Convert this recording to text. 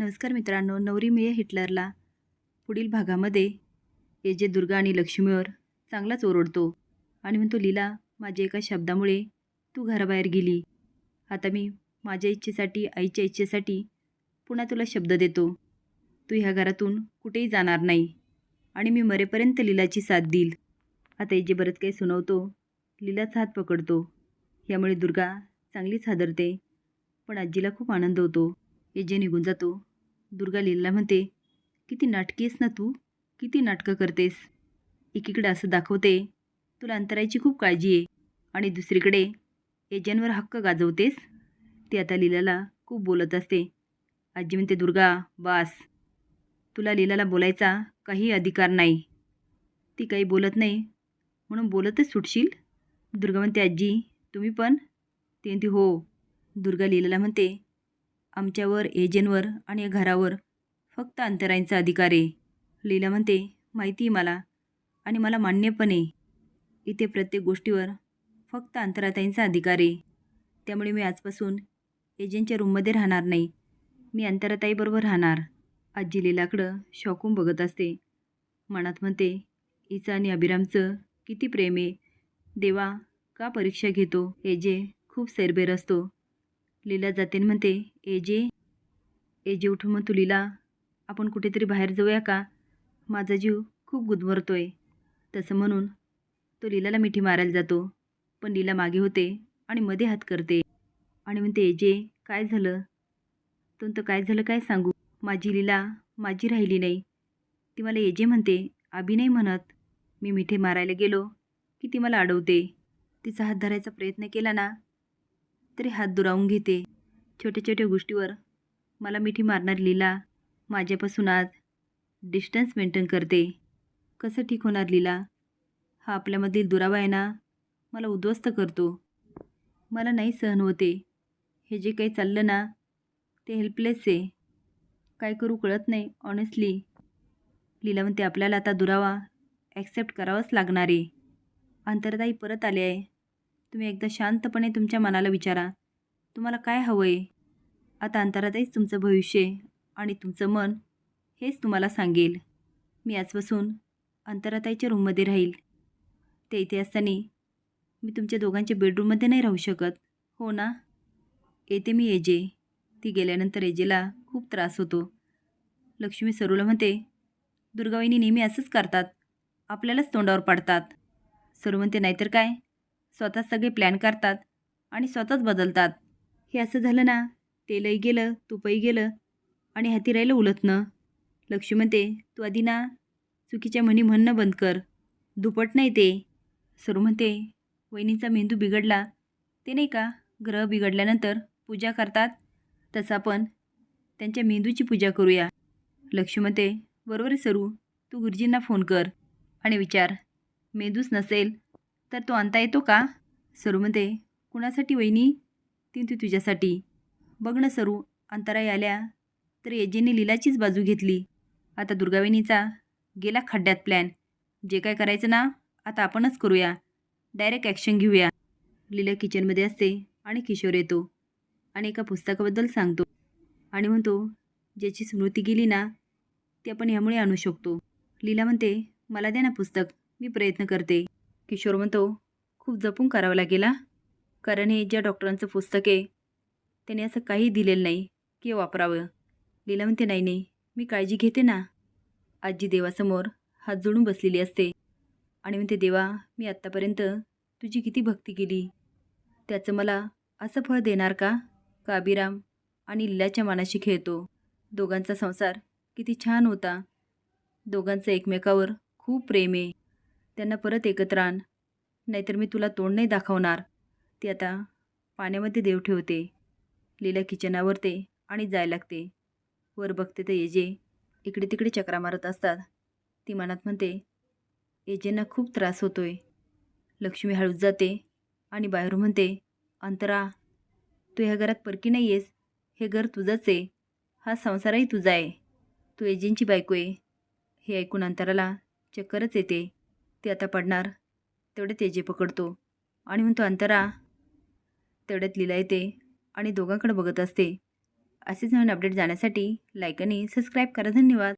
नमस्कार मित्रांनो नवरी मिळे हिटलरला. पुढील भागामध्ये ये जे दुर्गा आणि लक्ष्मीवर चांगलाच ओरडतो आणि म्हणतो लीला माझ्या एका शब्दामुळे तू घराबाहेर गेली. आता मी माझ्या इच्छेसाठी आईच्या इच्छेसाठी पुन्हा तुला शब्द देतो. तू ह्या घरातून कुठेही जाणार नाही आणि मी मरेपर्यंत लीलाची साथ देईल. आता ए जे बरंच काही सुनावतो. लीलाचा हात पकडतो. यामुळे दुर्गा चांगलीच हादरते पण आजीला खूप आनंद होतो. ए जे निघून जातो. दुर्गा लीला म्हणते किती नाटकी आहेस ना तू? किती नाटकं करतेस? एकीकडे असं दाखवते तुला अंतरायची खूप काळजी आहे. आणि दुसरीकडे एजनवर हक्क गाजवतेस? ती आता लीलाला खूप बोलत असते. आजी म्हणते दुर्गा बास. तुला लीलाला बोलायचा काही अधिकार नाही. ती काही बोलत नाही. म्हणून बोलतच सुटशील? दुर्गा म्हणते आजी तुम्ही पण? ती म्हणते हो. दुर्गा लीलाला म्हणते आमच्यावर एजंटवर आणि घरावर फक्त अंतराईंचा अधिकार आहे. लीला म्हणते माहिती आहे मला आणि मला मान्य पण आहे. इथे प्रत्येक गोष्टीवर फक्त अंतराताईंचा अधिकार आहे. त्यामुळे मी आजपासून एजंटच्या रूममध्ये राहणार नाही. मी अंतराताईबरोबर राहणार. आजी लीलाकडं शॉकून बघत असते. मनात म्हणते इचं आणि अभिरामचं किती प्रेम आहे. देवा का परीक्षा घेतो? एजे खूप सैरबेर असतो. लीला जाते आणि म्हणते एजे जे उठून मग तू लीला आपण कुठेतरी बाहेर जाऊया का? माझा जीव खूप गुदमरतोय. तसं म्हणून तो लीलाला मिठी मारायला जातो पण लीला मागे होते आणि मध्ये हात करते आणि म्हणते एजे काय झालं? तर काय झालं काय सांगू? माझी लीला माझी राहिली नाही. ती मला एजे म्हणते आबी नाही म्हणत. मी मिठी मारायला गेलो की ती मला अडवते. तिचा हात धरायचा प्रयत्न केला ना तरी हात दुरावून घेते. छोट्या छोट्या गोष्टीवर. मला मिठी मारणार लीला. माझ्यापासून आज डिस्टन्स मेंटेन करते. कसं ठीक होणार लीला? हा आपल्यामधील दुरावा आहे ना? मला उद्ध्वस्त करतो. मला नाही सहन होते. हे जे काही चाललं ना ते हेल्पलेस आहे. काय करू कळत नाही ऑनेस्टली लीला म्हणते आपल्याला आता दुरावा ॲक्सेप्ट करावाच लागणार आहे. अंतरताई परत आले आहे. तुम्ही एकदा शांतपणे तुमच्या मनाला विचारा. तुम्हाला काय हवं आहे आता अंतराताईच तुमचं भविष्य आणि तुमचं मन हेच तुम्हाला सांगेल. मी आजपासून अंतराताईच्या रूममध्ये राहील. ते इथे असताना मी तुमच्या दोघांच्या बेडरूममध्ये नाही राहू शकत. हो ना? येते मी एजे. ती गेल्यानंतर एजेला खूप त्रास होतो. लक्ष्मी सरूला म्हणते दुर्गावाहिनी नेहमी असंच करतात. आपल्यालाच तोंडावर पाडतात. सरू म्हणते नाहीतर काय? स्वतः सगळे प्लॅन करतात आणि स्वतःच बदलतात. हे असं झालं ना? तेलही गेलं तुपही गेलं आणि हाती राहिलं उलटणं लक्ष्मी म्हणते तू आधी ना चुकीच्या म्हणी म्हणणं बंद कर. दुपट नाही ते. सरू म्हणते वहिनीचा मेंदू बिघडला. ते नाही का? ग्रह बिघडल्यानंतर पूजा करतात? तसं आपण त्यांच्या मेंदूची पूजा करूया. लक्ष्मी म्हणते बरोबर आहे सरू. तू गुरुजींना फोन कर आणि विचार. मेंदूच नसेल तर तो आणता येतो का? सरू म्हणते कुणासाठी वहिनी? ती तू तुझ्यासाठी. बघ ना सरू अंतराई आल्या तर एजेने लीलाचीच बाजू घेतली. आता दुर्गावेणीचा गेला खड्ड्यात प्लॅन जे काय करायचं ना आता आपणच करूया. डायरेक्ट ॲक्शन घेऊया. लीला किचनमध्ये असते आणि किशोर येतो आणि एका पुस्तकाबद्दल सांगतो आणि म्हणतो ज्याची स्मृती गेली ना ती आपण ह्यामुळे आणू शकतो. लीला म्हणते मला द्या ना पुस्तक मी प्रयत्न करते. किशोर म्हणतो खूप जपून करावं लागेल कारण हे ज्या डॉक्टरांचं पुस्तक आहे त्याने असं काही दिलेलं नाही की वापरावं. लीला म्हणते नाही नाही मी काळजी घेते ना. आजी देवासमोर हात जोडून बसलेली असते आणि म्हणते देवा मी आत्तापर्यंत तुझी किती भक्ती केली. त्याचं मला असं फळ देणार का? का आणि लीलाच्या मानाशी खेळतो? दोघांचा संसार किती छान होता. दोघांचं एकमेकावर खूप प्रेम आहे. त्यांना परत एकत्र आण. नाहीतर मी तुला तोंड नाही दाखवणार. ती आता पाण्यामध्ये देव ठेवते. लीला किचनावरते आणि जाय लागते. वर बघते तर एजे इकडे तिकडे चक्रा मारत असतात. ती मनात म्हणते एजेंना खूप त्रास होतोय. लक्ष्मी हळूच जाते आणि बाहेरून म्हणते अंतरा तू ह्या घरात परकी नाही आहेस हे घर तुझंच आहे. हा संसारही तुझा आहे. तू एजेंची बायको आहे. हे ऐकून अंतराला चक्करच येते. ती आता पडणार. तेवढे तेजे पकडतो. आणि म्हणतो अंतरा. तेवढ्यात लिला येते आणि दोघांकडे बघत असते. असेच नवीन अपडेट जाण्यासाठी लाईक आणि सबस्क्राईब करा. धन्यवाद.